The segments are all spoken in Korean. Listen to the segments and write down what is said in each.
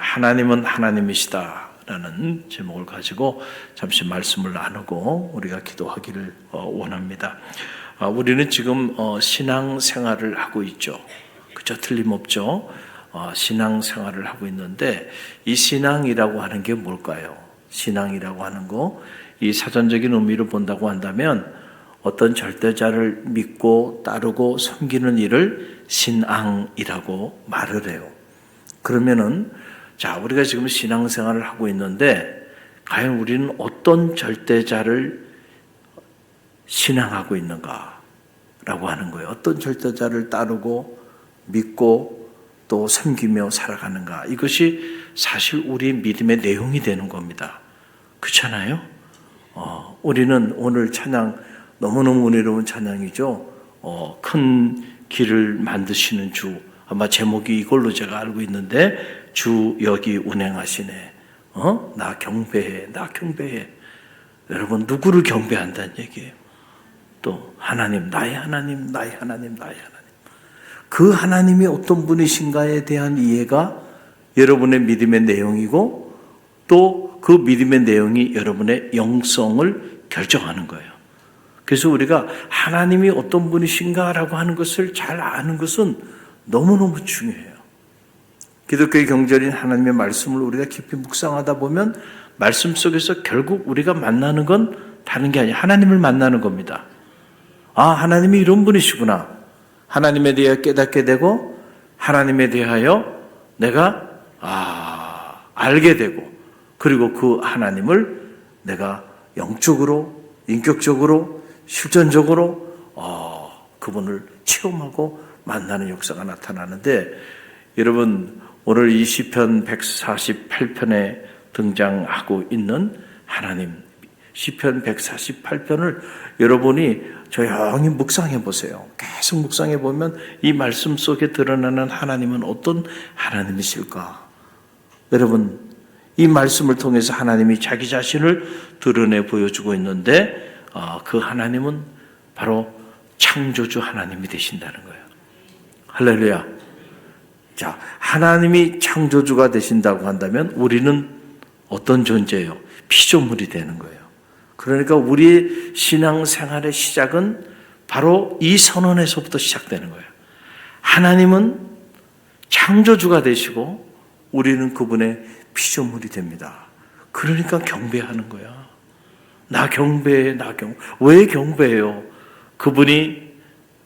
하나님은 하나님이시다라는 제목을 가지고 잠시 말씀을 나누고 우리가 기도하기를 어, 원합니다. 아, 우리는 지금 어, 신앙 생활을 하고 있죠. 그죠? 틀림없죠. 어, 신앙 생활을 하고 있는데 이 신앙이라고 하는 게 뭘까요? 신앙이라고 하는 거, 이 사전적인 의미로 본다고 한다면 어떤 절대자를 믿고 따르고 섬기는 일을 신앙이라고 말을 해요. 그러면은 자 우리가 지금 신앙생활을 하고 있는데 과연 우리는 어떤 절대자를 신앙하고 있는가 라고 하는 거예요. 어떤 절대자를 따르고 믿고 또 섬기며 살아가는가 이것이 사실 우리 믿음의 내용이 되는 겁니다. 그렇잖아요? 어, 우리는 오늘 찬양 너무너무 은혜로운 찬양이죠. 어, 큰 길을 만드시는 주 아마 제목이 이걸로 제가 알고 있는데 주 여기 운행하시네. 어? 나 경배해. 나 경배해. 여러분 누구를 경배한다는 얘기예요. 또 하나님, 나의 하나님, 나의 하나님, 나의 하나님. 그 하나님이 어떤 분이신가에 대한 이해가 여러분의 믿음의 내용이고 또 그 믿음의 내용이 여러분의 영성을 결정하는 거예요. 그래서 우리가 하나님이 어떤 분이신가라고 하는 것을 잘 아는 것은 너무너무 중요해요. 기독교의 경전인 하나님의 말씀을 우리가 깊이 묵상하다 보면 말씀 속에서 결국 우리가 만나는 건 다른 게 아니라 하나님을 만나는 겁니다. 아, 하나님이 이런 분이시구나. 하나님에 대해 깨닫게 되고 하나님에 대하여 내가 아, 알게 되고 그리고 그 하나님을 내가 영적으로 인격적으로 실전적으로 어, 그분을 체험하고 만나는 역사가 나타나는데 여러분 오늘 이 시편 148편에 등장하고 있는 하나님 시편 148편을 여러분이 조용히 묵상해 보세요. 계속 묵상해 보면 이 말씀 속에 드러나는 하나님은 어떤 하나님이실까? 여러분 이 말씀을 통해서 하나님이 자기 자신을 드러내 보여주고 있는데 어, 그 하나님은 바로 창조주 하나님이 되신다는 거예요. 할렐루야. 자, 하나님이 창조주가 되신다고 한다면 우리는 어떤 존재예요? 피조물이 되는 거예요. 그러니까 우리 신앙 생활의 시작은 바로 이 선언에서부터 시작되는 거예요. 하나님은 창조주가 되시고 우리는 그분의 피조물이 됩니다. 그러니까 경배하는 거야. 나 경배해, 나 경. 왜 경배해요? 그분이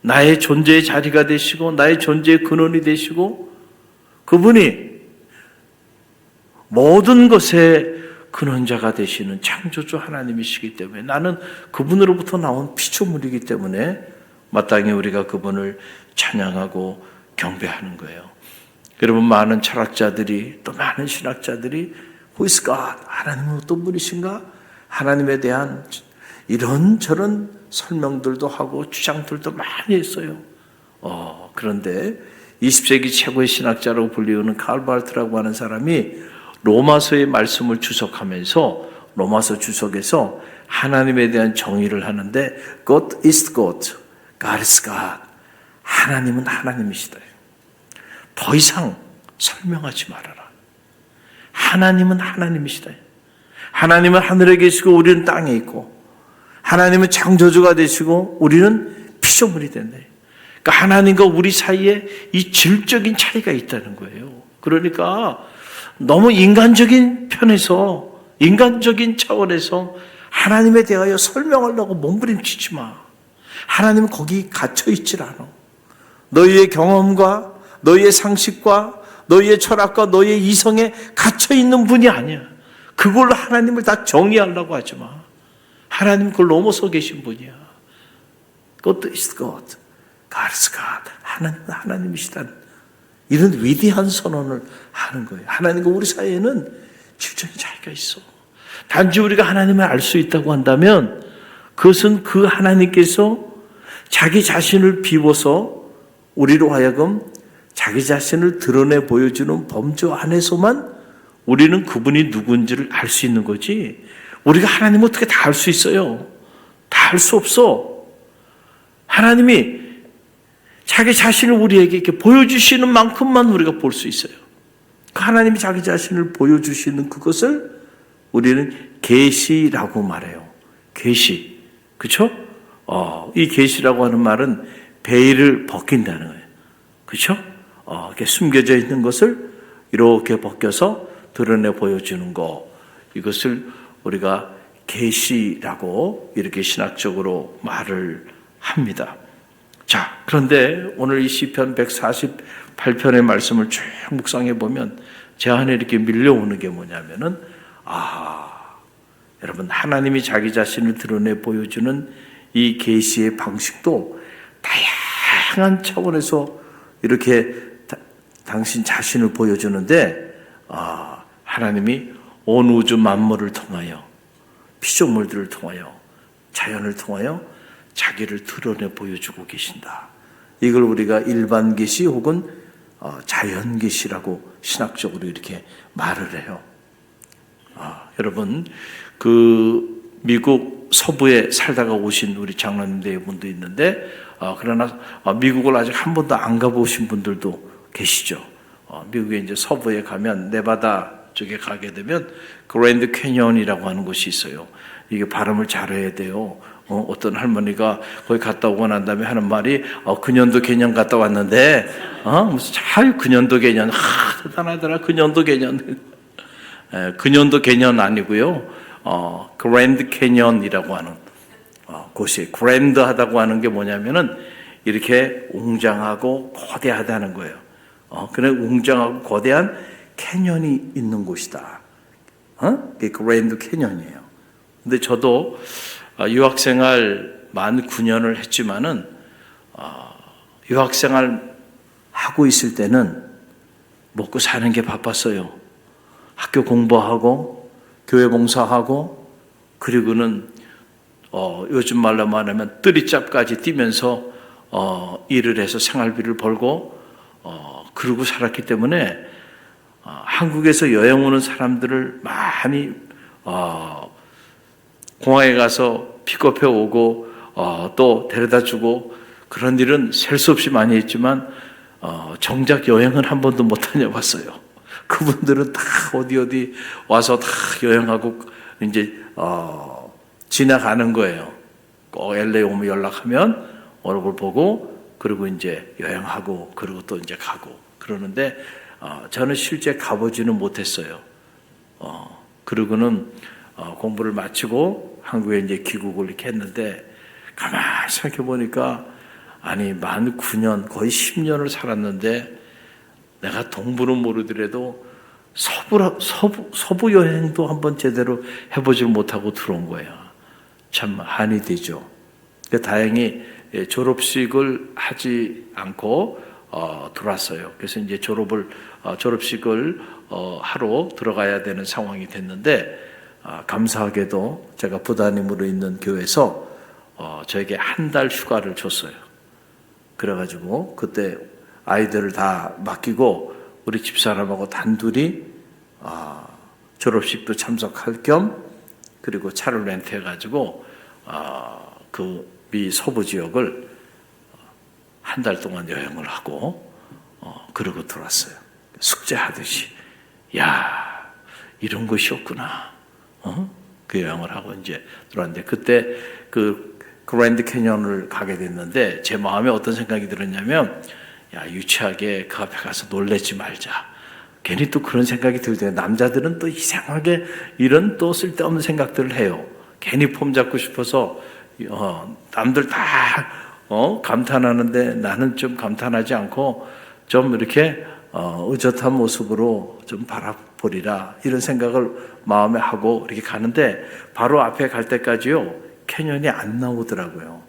나의 존재의 자리가 되시고, 나의 존재의 근원이 되시고, 그분이 모든 것의 근원자가 되시는 창조주 하나님이시기 때문에 나는 그분으로부터 나온 피조물이기 때문에 마땅히 우리가 그분을 찬양하고 경배하는 거예요. 여러분 많은 철학자들이 또 많은 신학자들이 Who is God? 하나님은 어떤 분이신가? 하나님에 대한 이런 저런 설명들도 하고 주장들도 많이 했어요. 어, 그런데 20세기 최고의 신학자라고 불리우는 칼바르트라고 하는 사람이 로마서의 말씀을 주석하면서 로마서 주석에서 하나님에 대한 정의를 하는데 God is God, God is God. 하나님은 하나님이시다. 더 이상 설명하지 말아라. 하나님은 하나님이시다. 하나님은 하늘에 계시고 우리는 땅에 있고 하나님은 창조주가 되시고 우리는 피조물이 된다. 그러니까 하나님과 우리 사이에 이 질적인 차이가 있다는 거예요. 그러니까 너무 인간적인 편에서 인간적인 차원에서 하나님에 대하여 설명하려고 몸부림치지 마. 하나님은 거기 갇혀 있질 않아. 너희의 경험과 너희의 상식과 너희의 철학과 너희의 이성에 갇혀 있는 분이 아니야. 그걸로 하나님을 다 정의하려고 하지 마. 하나님 그걸 넘어서 계신 분이야. God is God. God is God. 하나님, 하나님이시다. 이런 위대한 선언을 하는 거예요. 하나님과 우리 사이에는 질적인 차이가 있어. 단지 우리가 하나님을 알 수 있다고 한다면 그것은 그 하나님께서 자기 자신을 비워서 우리로 하여금 자기 자신을 드러내 보여주는 범주 안에서만 우리는 그분이 누군지를 알 수 있는 거지. 우리가 하나님 어떻게 다 알 수 있어요? 다 알 수 없어. 하나님이 자기 자신을 우리에게 이렇게 보여주시는 만큼만 우리가 볼 수 있어요. 그 하나님이 자기 자신을 보여주시는 그것을 우리는 계시라고 말해요. 계시. 그렇죠? 어, 이 계시라고 하는 말은 베일을 벗긴다는 거예요. 그렇죠? 어, 이렇게 숨겨져 있는 것을 이렇게 벗겨서 드러내 보여주는 거. 이것을 우리가 계시라고 이렇게 신학적으로 말을 합니다. 자, 그런데 오늘 이 시편 148편의 말씀을 쭉 묵상해 보면 제 안에 이렇게 밀려오는 게 뭐냐면은 아, 여러분 하나님이 자기 자신을 드러내 보여주는 이 계시의 방식도 다양한 차원에서 이렇게 다- 당신 자신을 보여주는데 아, 하나님이 온 우주 만물을 통하여 피조물들을 통하여 자연을 통하여 자기를 드러내 보여주고 계신다. 이걸 우리가 일반 계시 혹은 어, 자연 계시라고 신학적으로 이렇게 말을 해요. 아, 여러분 그 미국 서부에 살다가 오신 우리 장로님들 분도 있는데 어, 그러나 어, 미국을 아직 한 번도 안 가보신 분들도 계시죠. 어, 미국에 이제 서부에 가면 네바다 쪽에 가게 되면 그랜드 캐년이라고 하는 곳이 있어요. 이게 발음을 잘해야 돼요. 어, 어떤 할머니가 거기 갔다 오고 난 다음에 하는 말이 어, 그년도 개년 갔다 왔는데 어, 무슨 잘 그년도 개년 하 대단하더라 그년도 개년 에, 그년도 개년 아니고요. 어, 그랜드 캐년이라고 하는 어, 곳이 그랜드하다고 하는 게 뭐냐면은 이렇게 웅장하고 거대하다는 거예요. 어, 그래 웅장하고 거대한 캐년이 있는 곳이다. 어? 그게 그랜드 캐년이에요. 근데 저도 어, 유학생활 만 9년을 했지만은 어, 유학생활 하고 있을 때는 먹고 사는 게 바빴어요. 학교 공부하고 교회 봉사하고 그리고는 어, 요즘 말로 말하면 뜨리짭까지 뛰면서 어, 일을 해서 생활비를 벌고 어, 그러고 살았기 때문에 어, 한국에서 여행 오는 사람들을 많이 어, 공항에 가서 픽업해 오고 어, 또 데려다 주고 그런 일은 셀 수 없이 많이 했지만 어, 정작 여행은 한 번도 못 다녀봤어요. 그분들은 다 어디 어디 와서 다 여행하고 이제 어, 지나가는 거예요. 꼭 LA 오면 연락하면 얼굴 보고 그리고 이제 여행하고 그리고 또 이제 가고 그러는데 어, 저는 실제 가보지는 못했어요. 어, 그리고는 어, 공부를 마치고 한국에 이제 귀국을 이렇게 했는데 가만히 생각해 보니까 아니 만 9년 거의 10년을 살았는데 내가 동부는 모르더라도 서부 서부 서부 여행도 한번 제대로 해보질 못하고 들어온 거야. 참 한이 되죠. 그 다행히 예, 졸업식을 하지 않고 어, 들어왔어요. 그래서 이제 졸업을 어, 졸업식을 어, 하러 들어가야 되는 상황이 됐는데 아, 감사하게도 제가 부단임으로 있는 교회에서 어, 저에게 한 달 휴가를 줬어요. 그래가지고 그때 아이들을 다 맡기고 우리 집사람하고 단둘이 아, 졸업식도 참석할 겸 그리고 차를 렌트해가지고 아, 그미 서부 지역을 한 달 동안 여행을 하고 어, 그러고 들어왔어요. 숙제하듯이 야 이런 것이었구나. 어? 그 여행을 하고 이제 들어왔는데 그때 그 그랜드 캐년을 가게 됐는데 제 마음에 어떤 생각이 들었냐면 야 유치하게 그 앞에 가서 놀래지 말자. 괜히 또 그런 생각이 들대요. 남자들은 또 이상하게 이런 또 쓸데없는 생각들을 해요. 괜히 폼 잡고 싶어서 어, 남들 다 어, 감탄하는데 나는 좀 감탄하지 않고 좀 이렇게 어, 의젓한 모습으로 좀 바라 보리라 이런 생각을 마음에 하고 이렇게 가는데 바로 앞에 갈 때까지요 캐년이 안 나오더라고요.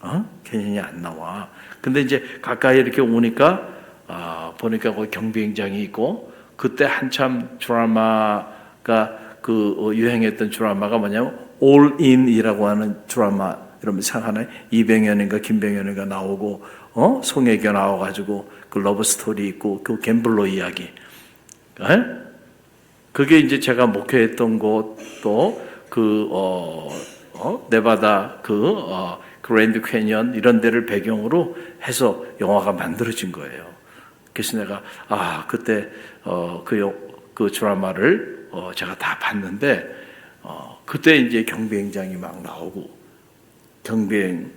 어? 캐년이 안 나와. 근데 이제 가까이 이렇게 오니까 아, 보니까 거기 경비행장이 있고 그때 한참 드라마가 그 어, 유행했던 드라마가 뭐냐면 All In이라고 하는 드라마 여러분 생각하나요? 이병현인가 김병현인가 나오고 어 송혜교 나와가지고 그 러브 스토리 있고 그 갬블러 이야기. 에? 그게 이제 제가 목회했던 곳도 그 어, 어 네바다 그 어, 그랜드 캐년 이런 데를 배경으로 해서 영화가 만들어진 거예요. 그래서 내가 아 그때 어그 그 드라마를 어 제가 다 봤는데 어 그때 이제 경비행장이 막 나오고 경비행기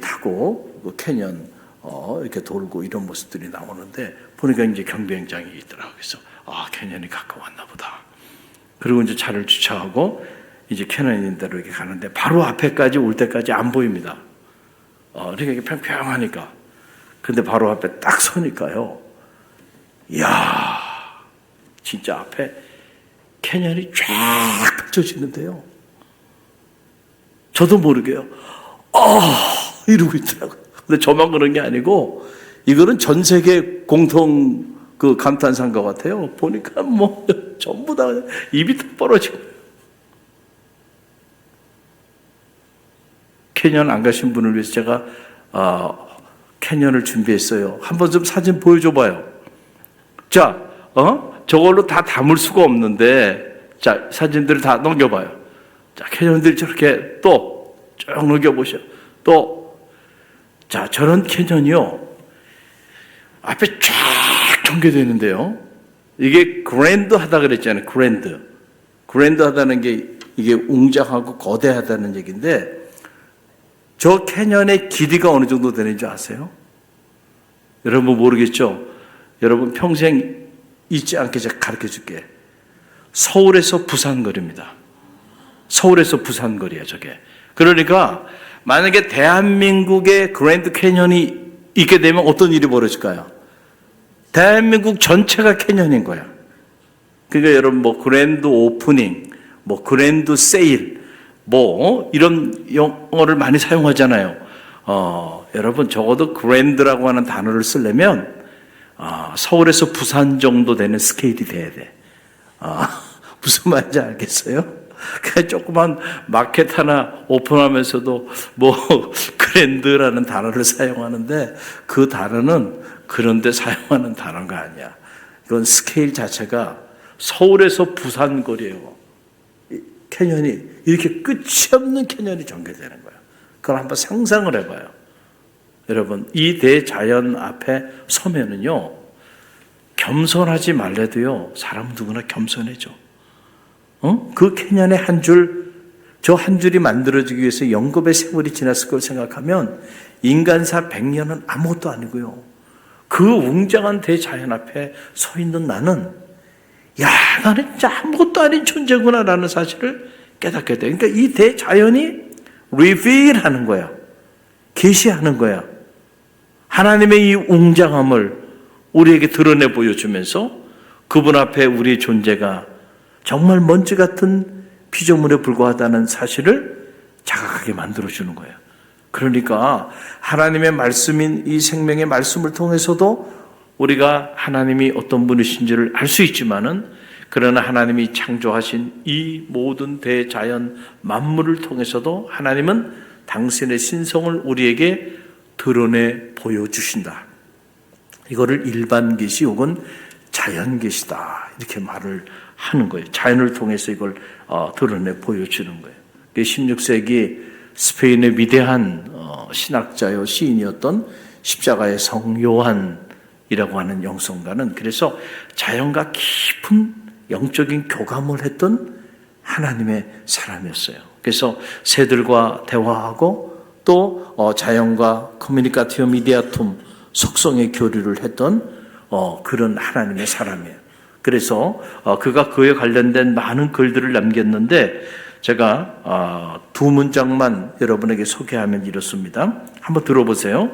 타고 그 캐년 어 이렇게 돌고 이런 모습들이 나오는데 보니까 이제 경비행장이 있더라고요. 그래서 아 캐년이 가까웠나 보다. 그리고 이제 차를 주차하고 이제 캐년인 대로 이렇게 가는데 바로 앞에까지 올 때까지 안 보입니다. 어, 이게 평평하니까. 근데 바로 앞에 딱 서니까요. 이야, 진짜 앞에 캐년이 쫙 펼쳐지는데요. 저도 모르게요. 아, 이러고 있더라고요. 근데 저만 그런 게 아니고, 이거는 전 세계 공통 그 감탄사인 것 같아요. 보니까 뭐, 전부 다 입이 턱 벌어지고. 캐년 안 가신 분을 위해서 제가, 어, 캐년을 준비했어요. 한번 좀 사진 보여줘봐요. 자, 어? 저걸로 다 담을 수가 없는데, 자, 사진들을 다 넘겨봐요. 자, 캐년들이 저렇게 또 쭉 넘겨보셔. 또, 자, 저런 캐년이요. 앞에 쫙 전개되는데요. 이게 그랜드 하다 그랬잖아요. 그랜드. 그랜드 하다는 게 이게 웅장하고 거대하다는 얘기인데, 저 캐년의 길이가 어느 정도 되는지 아세요? 여러분 모르겠죠? 여러분 평생 잊지 않게 제가 가르쳐 줄게. 서울에서 부산 거리입니다. 서울에서 부산 거리야, 저게. 그러니까 만약에 대한민국의 그랜드 캐년이 있게 되면 어떤 일이 벌어질까요? 대한민국 전체가 캐년인 거야. 그러니까 여러분 뭐 그랜드 오프닝, 뭐 그랜드 세일, 뭐 이런 영어를 많이 사용하잖아요. 어, 여러분 적어도 그랜드라고 하는 단어를 쓰려면 어, 서울에서 부산 정도 되는 스케일이 돼야 돼. 어, 무슨 말인지 알겠어요? 그냥 조그만 마켓 하나 오픈하면서도 뭐 그랜드라는 단어를 사용하는데 그 단어는 그런데 사용하는 단어가 아니야. 이건 스케일 자체가 서울에서 부산 거리예요. 이 캐년이 이렇게 끝이 없는 캐년이 전개되는 거예요. 그걸 한번 상상을 해봐요. 여러분 이 대자연 앞에 서면은요 겸손하지 말래도요 사람 누구나 겸손해져. 어? 그 캐년의 한 줄, 저 한 줄이 만들어지기 위해서 영겁의 세월이 지났을 걸 생각하면 인간사 100년은 아무것도 아니고요. 그 웅장한 대자연 앞에 서 있는 나는, 야, 나는 아무것도 아닌 존재구나라는 사실을 깨닫게 돼. 그러니까 이 대자연이 reveal 하는 거야. 계시하는 거야. 하나님의 이 웅장함을 우리에게 드러내 보여주면서 그분 앞에 우리의 존재가 정말 먼지 같은 피조물에 불과하다는 사실을 자각하게 만들어주는 거예요. 그러니까 하나님의 말씀인 이 생명의 말씀을 통해서도 우리가 하나님이 어떤 분이신지를 알 수 있지만은 그러나 하나님이 창조하신 이 모든 대자연 만물을 통해서도 하나님은 당신의 신성을 우리에게 드러내 보여주신다. 이거를 일반 계시 혹은 자연 계시다. 이렇게 말을 하는 거예요. 자연을 통해서 이걸 어, 드러내 보여주는 거예요. 16세기 스페인의 위대한 어, 신학자요 시인이었던 십자가의 성 요한이라고 하는 영성가는 그래서 자연과 깊은 영적인 교감을 했던 하나님의 사람이었어요. 그래서 새들과 대화하고 또 어, 자연과 커뮤니카티오 미디아툼 속성의 교류를 했던 어, 그런 하나님의 사람이에요. 그래서 어, 그가 그에 관련된 많은 글들을 남겼는데 제가 어, 두 문장만 여러분에게 소개하면 이렇습니다. 한번 들어보세요.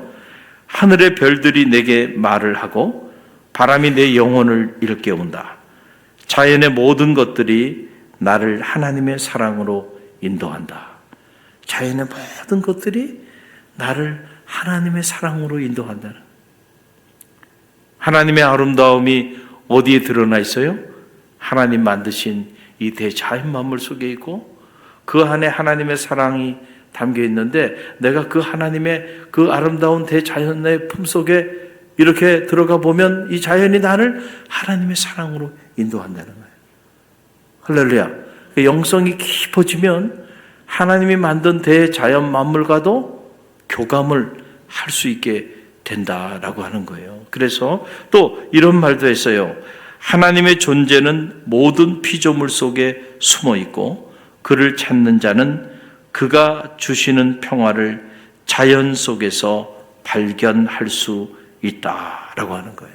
하늘의 별들이 내게 말을 하고 바람이 내 영혼을 일깨운다. 자연의 모든 것들이 나를 하나님의 사랑으로 인도한다. 자연의 모든 것들이 나를 하나님의 사랑으로 인도한다는. 하나님의 아름다움이 어디에 드러나 있어요? 하나님 만드신 이 대자연 만물 속에 있고 그 안에 하나님의 사랑이 담겨 있는데 내가 그 하나님의 그 아름다운 대자연의 품 속에 이렇게 들어가 보면 이 자연이 나를 하나님의 사랑으로 인도한다는 거예요. 할렐루야. 그 영성이 깊어지면 하나님이 만든 대자연 만물과도 교감을 할 수 있게 된다라고 하는 거예요. 그래서 또 이런 말도 했어요. 하나님의 존재는 모든 피조물 속에 숨어 있고 그를 찾는 자는 그가 주시는 평화를 자연 속에서 발견할 수 있다라고 하는 거예요.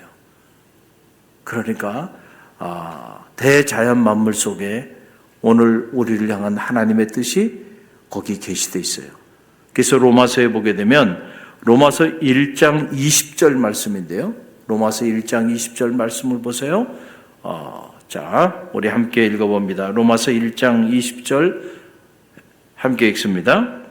그러니까 아, 대자연 만물 속에 오늘 우리를 향한 하나님의 뜻이 거기 게시되어 있어요. 그래서 로마서에 보게 되면 로마서 1장 20절 말씀인데요. 로마서 1장 20절 말씀을 보세요. 어, 자, 우리 함께 읽어봅니다. 로마서 1장 20절 함께 읽습니다.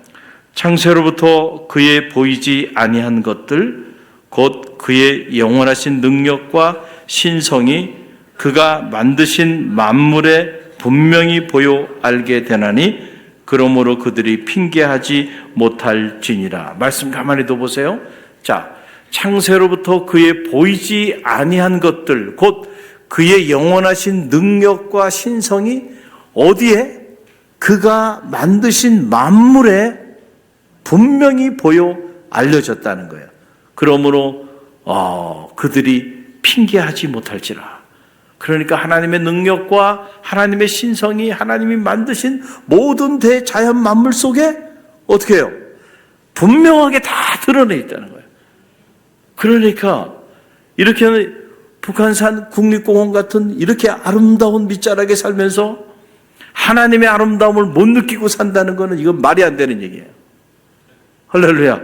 창세로부터 그의 보이지 아니한 것들 곧 그의 영원하신 능력과 신성이 그가 만드신 만물에 분명히 보여 알게 되나니 그러므로 그들이 핑계하지 못할 지니라. 말씀 가만히 둬 보세요. 자, 창세로부터 그의 보이지 아니한 것들 곧 그의 영원하신 능력과 신성이 어디에 그가 만드신 만물에 분명히 보여 알려졌다는 거예요. 그러므로 어, 그들이 핑계하지 못할지라. 그러니까 하나님의 능력과 하나님의 신성이 하나님이 만드신 모든 대자연 만물 속에 어떻게 해요? 분명하게 다 드러내 있다는 거예요. 그러니까 이렇게 북한산 국립공원 같은 이렇게 아름다운 밑자락에 살면서 하나님의 아름다움을 못 느끼고 산다는 것은 이건 말이 안 되는 얘기예요. 할렐루야.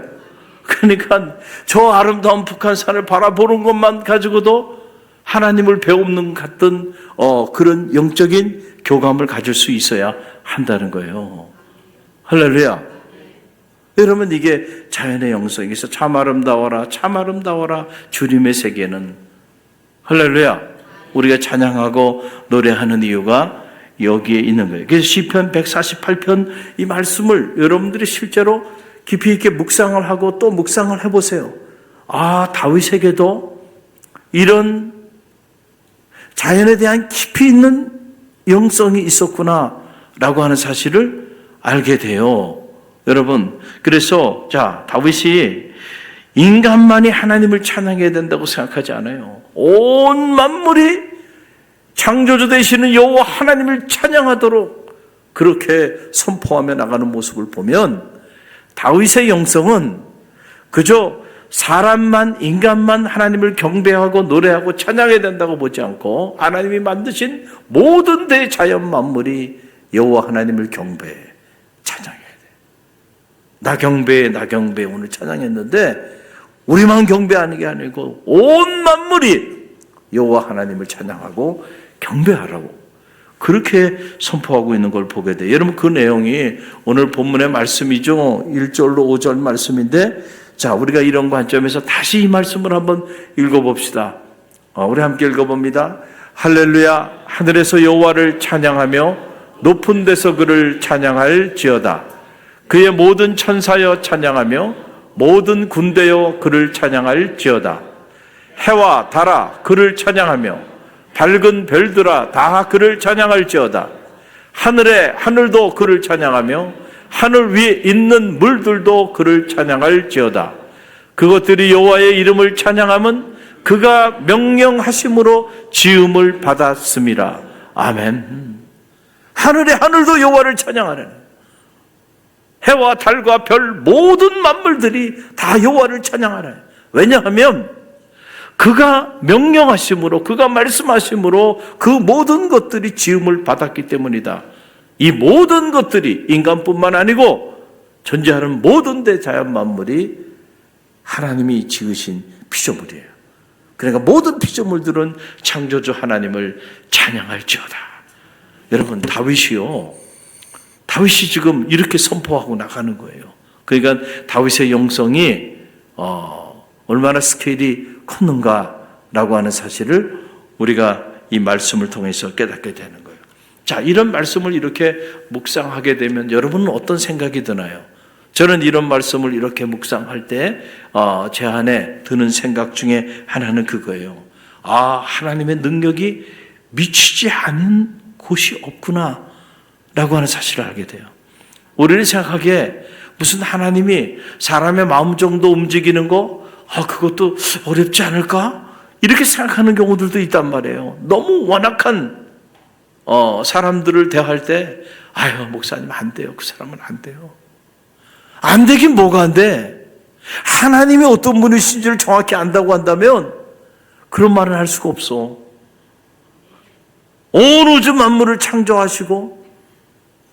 그러니까 저 아름다운 북한산을 바라보는 것만 가지고도 하나님을 배우는 같은 어, 그런 영적인 교감을 가질 수 있어야 한다는 거예요. 할렐루야. 여러분 이게 자연의 영성에서 참 아름다워라 참 아름다워라 주님의 세계는 할렐루야. 우리가 찬양하고 노래하는 이유가 여기에 있는 거예요. 그래서 시편 148편 이 말씀을 여러분들이 실제로 깊이 있게 묵상을 하고 또 묵상을 해 보세요. 아, 다윗에게도 이런 자연에 대한 깊이 있는 영성이 있었구나 라고 하는 사실을 알게 돼요. 여러분, 그래서 자, 다윗이 인간만이 하나님을 찬양해야 된다고 생각하지 않아요. 온 만물이 창조주 되시는 여호와 하나님을 찬양하도록 그렇게 선포하며 나가는 모습을 보면 다윗의 영성은 그저 사람만 인간만 하나님을 경배하고 노래하고 찬양해야 된다고 보지 않고 하나님이 만드신 모든 대자연 만물이 여호와 하나님을 경배해 찬양해야 돼. 나 경배해 나 경배해 오늘 찬양했는데 우리만 경배하는 게 아니고 온 만물이 여호와 하나님을 찬양하고 경배하라고 그렇게 선포하고 있는 걸 보게 돼. 여러분 그 내용이 오늘 본문의 말씀이죠. 1절로 5절 말씀인데 자, 우리가 이런 관점에서 다시 이 말씀을 한번 읽어 봅시다. 어, 우리 함께 읽어 봅니다. 할렐루야 하늘에서 여호와를 찬양하며 높은 데서 그를 찬양할지어다. 그의 모든 천사여 찬양하며 모든 군대여 그를 찬양할지어다. 해와 달아 그를 찬양하며 밝은 별들아 다 그를 찬양할지어다. 하늘에 하늘도 그를 찬양하며 하늘 위에 있는 물들도 그를 찬양할지어다. 그것들이 여호와의 이름을 찬양함은 그가 명령하심으로 지음을 받았음이라. 아멘. 하늘의 하늘도 여호와를 찬양하는 해와 달과 별 모든 만물들이 다 여호와를 찬양하네. 왜냐하면 그가 명령하심으로 그가 말씀하심으로 그 모든 것들이 지음을 받았기 때문이다. 이 모든 것들이 인간뿐만 아니고 존재하는 모든 대자연 만물이 하나님이 지으신 피조물이에요. 그러니까 모든 피조물들은 창조주 하나님을 찬양할지어다. 여러분 다윗이요. 다윗이 지금 이렇게 선포하고 나가는 거예요. 그러니까 다윗의 영성이 어, 얼마나 스케일이 컸는가라고 하는 사실을 우리가 이 말씀을 통해서 깨닫게 되는 거예요. 자, 이런 말씀을 이렇게 묵상하게 되면 여러분은 어떤 생각이 드나요? 저는 이런 말씀을 이렇게 묵상할 때, 어, 제 안에 드는 생각 중에 하나는 그거예요. 아, 하나님의 능력이 미치지 않은 곳이 없구나. 라고 하는 사실을 알게 돼요. 우리는 생각하기에 무슨 하나님이 사람의 마음 정도 움직이는 거, 아, 그것도 어렵지 않을까? 이렇게 생각하는 경우들도 있단 말이에요. 너무 완악한 어, 사람들을 대할 때, 아유, 목사님 안 돼요. 그 사람은 안 돼요. 안 되긴 뭐가 안 돼? 하나님이 어떤 분이신지를 정확히 안다고 한다면 그런 말을 할 수가 없어. 온 우주 만물을 창조하시고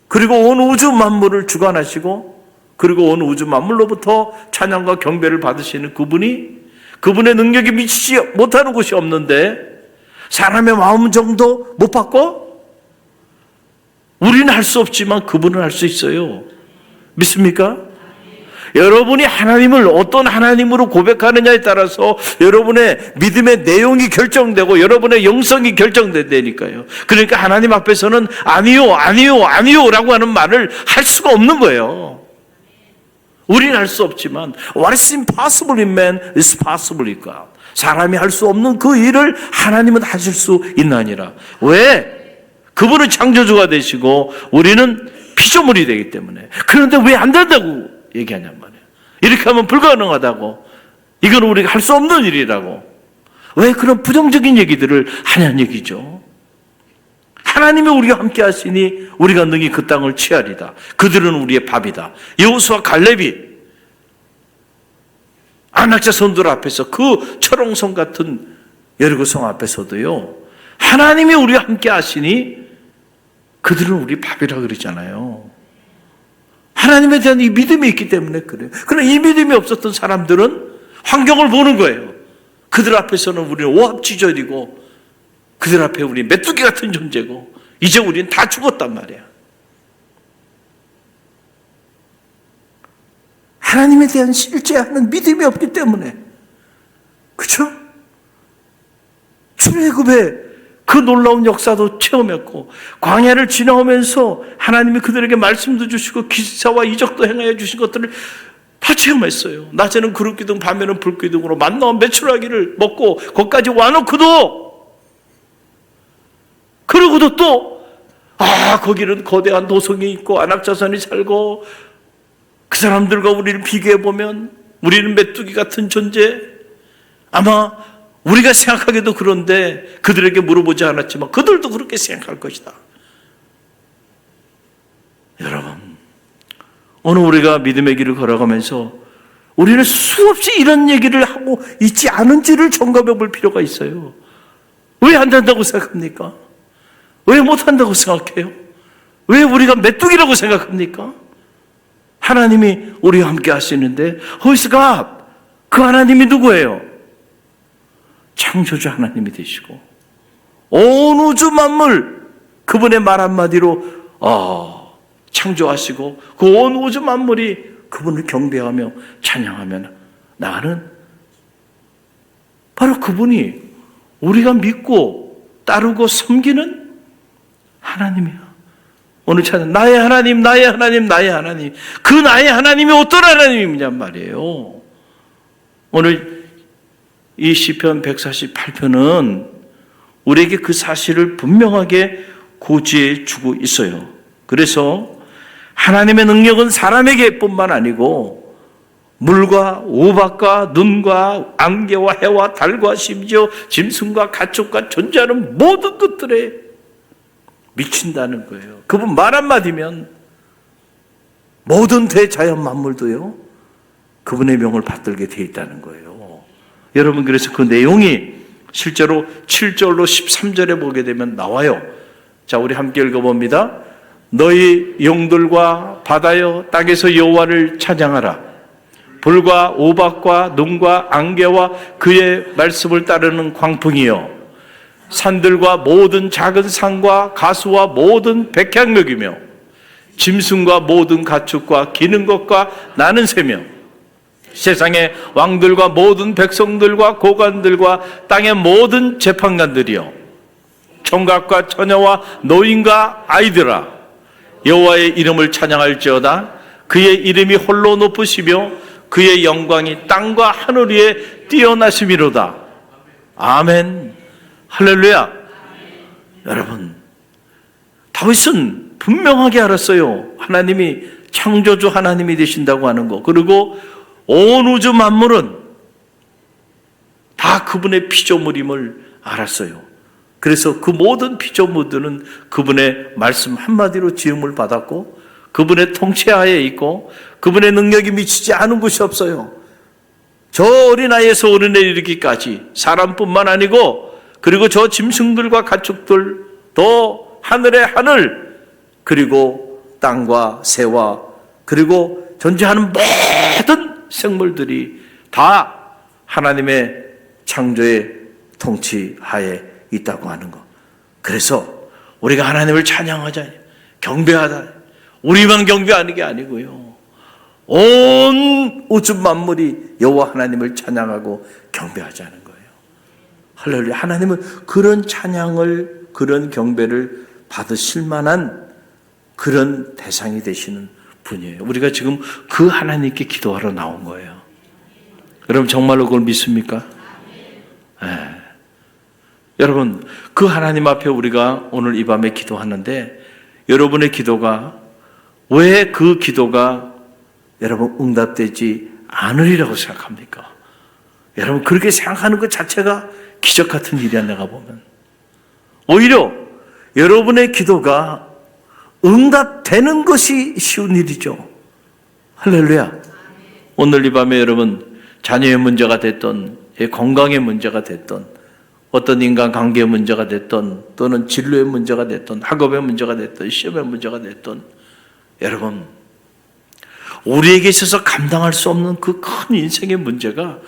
그리고 온 우주 만물을 주관하시고 그리고 온 우주 만물로부터 찬양과 경배를 받으시는 그분이 그분의 능력이 미치지 못하는 곳이 없는데 사람의 마음 정도 못 받고 우리는 할 수 없지만 그분은 할 수 있어요. 믿습니까? 여러분이 하나님을 어떤 하나님으로 고백하느냐에 따라서 여러분의 믿음의 내용이 결정되고 여러분의 영성이 결정된다니까요. 그러니까 하나님 앞에서는 아니요, 아니요, 아니요라고 하는 말을 할 수가 없는 거예요. 우리는 할 수 없지만 what is impossible in man is possible in God. 사람이 할 수 없는 그 일을 하나님은 하실 수 있나니라. 왜? 그분은 창조주가 되시고 우리는 피조물이 되기 때문에. 그런데 왜 안 된다고 얘기하냔 말이에요. 이렇게 하면 불가능하다고. 이건 우리가 할 수 없는 일이라고. 왜 그런 부정적인 얘기들을 하냐는 얘기죠. 하나님이 우리가 함께 하시니 우리가 능히 그 땅을 취하리다. 그들은 우리의 밥이다. 여호수와 갈렙이 안악자 선들 앞에서 그 철옹성 같은 여리고성 앞에서도요. 하나님이 우리와 함께 하시니 그들은 우리 밥이라 그러잖아요. 하나님에 대한 이 믿음이 있기 때문에 그래요. 그러나 이 믿음이 없었던 사람들은 환경을 보는 거예요. 그들 앞에서는 우리는 오합지졸이고 그들 앞에 우리 메뚜기 같은 존재고 이제 우리는 다 죽었단 말이야. 하나님에 대한 실제하는 믿음이 없기 때문에 그죠? 출애굽의 그 놀라운 역사도 체험했고 광야를 지나오면서 하나님이 그들에게 말씀도 주시고 기사와 이적도 행하여 주신 것들을 다 체험했어요. 낮에는 구름 기둥, 밤에는 불 기둥으로 만나온 메추라기를 먹고 거기까지 와놓고도 그러고도 또 아, 거기는 거대한 도성이 있고 안악자선이 살고 그 사람들과 우리를 비교해 보면 우리는 메뚜기 같은 존재 아마 우리가 생각하기도 그런데 그들에게 물어보지 않았지만 그들도 그렇게 생각할 것이다. 여러분, 오늘 우리가 믿음의 길을 걸어가면서 우리는 수없이 이런 얘기를 하고 있지 않은지를 점검해 볼 필요가 있어요. 왜 안 된다고 생각합니까? 왜 못한다고 생각해요? 왜 우리가 메뚜기라고 생각합니까? 하나님이 우리와 함께 하시는데, 허이스가 그 하나님이 누구예요? 창조주 하나님이 되시고, 온 우주 만물, 그분의 말 한마디로, 어, 창조하시고, 그 온 우주 만물이 그분을 경배하며 찬양하며 나는 바로 그분이 우리가 믿고 따르고 섬기는 하나님이야. 오늘 찾은 나의 하나님, 나의 하나님, 나의 하나님. 그 나의 하나님이 어떤 하나님이냔 말이에요. 오늘 이 시편 148편은 우리에게 그 사실을 분명하게 고지해 주고 있어요. 그래서 하나님의 능력은 사람에게뿐만 아니고 물과 우박과 눈과 안개와 해와 달과 심지어 짐승과 가축과 존재하는 모든 것들에 미친다는 거예요. 그분 말 한마디면 모든 대자연 만물도요. 그분의 명을 받들게 되어 있다는 거예요. 여러분 그래서 그 내용이 실제로 7절로 13절에 보게 되면 나와요. 자, 우리 함께 읽어봅니다. 너희 용들과 바다여 땅에서 여호와를 찬양하라. 불과 오박과 눈과 안개와 그의 말씀을 따르는 광풍이여. 산들과 모든 작은 산과 가수와 모든 백향목이며 짐승과 모든 가축과 기는 것과 나는 새며 세상의 왕들과 모든 백성들과 고관들과 땅의 모든 재판관들이여 총각과 처녀와 노인과 아이들아 여호와의 이름을 찬양할지어다. 그의 이름이 홀로 높으시며 그의 영광이 땅과 하늘 위에 뛰어나심이로다. 아멘. 할렐루야. 여러분 다윗은 분명하게 알았어요. 하나님이 창조주 하나님이 되신다고 하는 거. 그리고 온 우주 만물은 다 그분의 피조물임을 알았어요. 그래서 그 모든 피조물들은 그분의 말씀 한마디로 지음을 받았고 그분의 통치하에 있고 그분의 능력이 미치지 않은 곳이 없어요. 저 어린아이에서 어른에 이르기까지 사람뿐만 아니고 그리고 저 짐승들과 가축들 또 하늘의 하늘 그리고 땅과 새와 그리고 존재하는 모든 생물들이 다 하나님의 창조의 통치하에 있다고 하는 것. 그래서 우리가 하나님을 찬양하자, 경배하자. 우리만 경배하는 게 아니고요. 온 우주 만물이 여호와 하나님을 찬양하고 경배하자는 거예요. 할렐루야. 하나님은 그런 찬양을 그런 경배를 받으실 만한 그런 대상이 되시는 분이에요. 우리가 지금 그 하나님께 기도하러 나온 거예요. 여러분 정말로 그걸 믿습니까? 예. 여러분 그 하나님 앞에 우리가 오늘 이 밤에 기도하는데 여러분의 기도가 왜 그 기도가 여러분 응답되지 않으리라고 생각합니까? 여러분 그렇게 생각하는 것 자체가 기적 같은 일이야 내가 보면 오히려 여러분의 기도가 응답되는 것이 쉬운 일이죠. 할렐루야. 오늘 이 밤에 여러분 자녀의 문제가 됐던 건강의 문제가 됐던 어떤 인간 관계의 문제가 됐던 또는 진로의 문제가 됐던 학업의 문제가 됐던 시험의 문제가 됐던 여러분 우리에게 있어서 감당할 수 없는 그 큰 인생의 문제가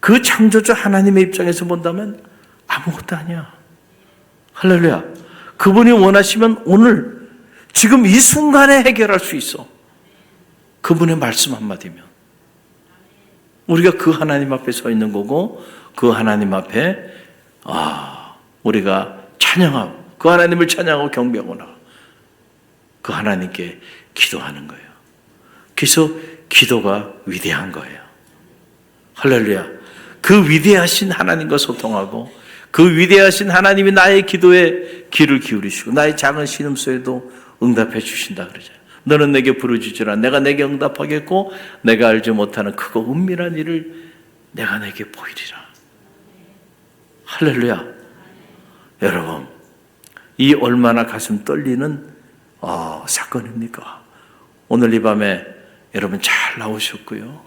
그 창조주 하나님의 입장에서 본다면 아무것도 아니야. 할렐루야. 그분이 원하시면 오늘 지금 이 순간에 해결할 수 있어. 그분의 말씀 한마디면. 우리가 그 하나님 앞에 서 있는 거고 그 하나님 앞에 아, 우리가 찬양하고 그 하나님을 찬양하고 경배하거나 그 하나님께 기도하는 거예요. 그래서 기도가 위대한 거예요. 할렐루야. 그 위대하신 하나님과 소통하고 그 위대하신 하나님이 나의 기도에 귀를 기울이시고 나의 작은 신음소에도 응답해 주신다 그러죠. 너는 내게 부르짖으라 내가 내게 응답하겠고 내가 알지 못하는 크고 은밀한 일을 내가 내게 보이리라. 할렐루야. 여러분, 이 얼마나 가슴 떨리는 어, 사건입니까? 오늘 이 밤에 여러분 잘 나오셨고요.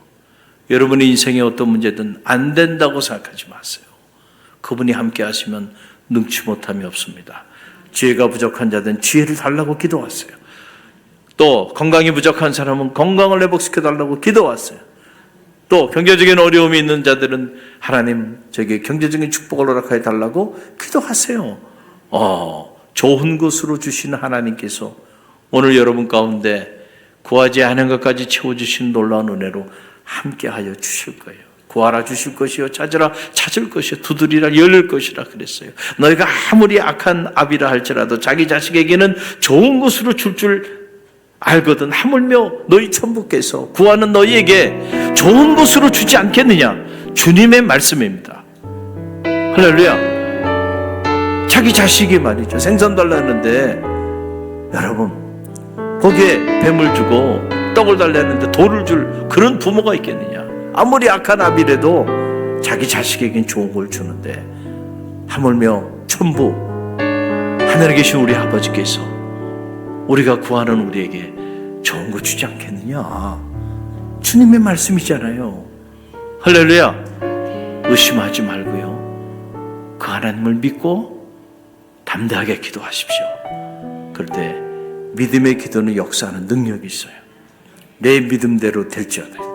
여러분의 인생에 어떤 문제든 안 된다고 생각하지 마세요. 그분이 함께 하시면 능치 못함이 없습니다. 지혜가 부족한 자들은 지혜를 달라고 기도하세요. 또 건강이 부족한 사람은 건강을 회복시켜 달라고 기도하세요. 또 경제적인 어려움이 있는 자들은 하나님 저에게 경제적인 축복을 허락하여 달라고 기도하세요. 어, 좋은 것으로 주시는 하나님께서 오늘 여러분 가운데 구하지 않은 것까지 채워주신 놀라운 은혜로 함께하여 주실 거예요. 구하라 주실 것이요 찾으라 찾을 것이요 두드리라 열릴 것이라 그랬어요. 너희가 아무리 악한 아비라 할지라도 자기 자식에게는 좋은 것으로 줄줄 알거든 하물며 너희 천부께서 구하는 너희에게 좋은 것으로 주지 않겠느냐 주님의 말씀입니다. 할렐루야. 자기 자식이 말이죠 생선 달라 했는데 여러분 거기에 뱀을 주고 떡을 달라 했는데 돌을 줄 그런 부모가 있겠느냐 아무리 악한 아비래도 자기 자식에겐 좋은 걸 주는데 하물며 천부 하늘에 계신 우리 아버지께서 우리가 구하는 우리에게 좋은 거 주지 않겠느냐? 주님의 말씀이잖아요. 할렐루야. 의심하지 말고요. 그 하나님을 믿고 담대하게 기도하십시오. 그럴 때 믿음의 기도는 역사하는 능력이 있어요. 내 믿음대로 될지어다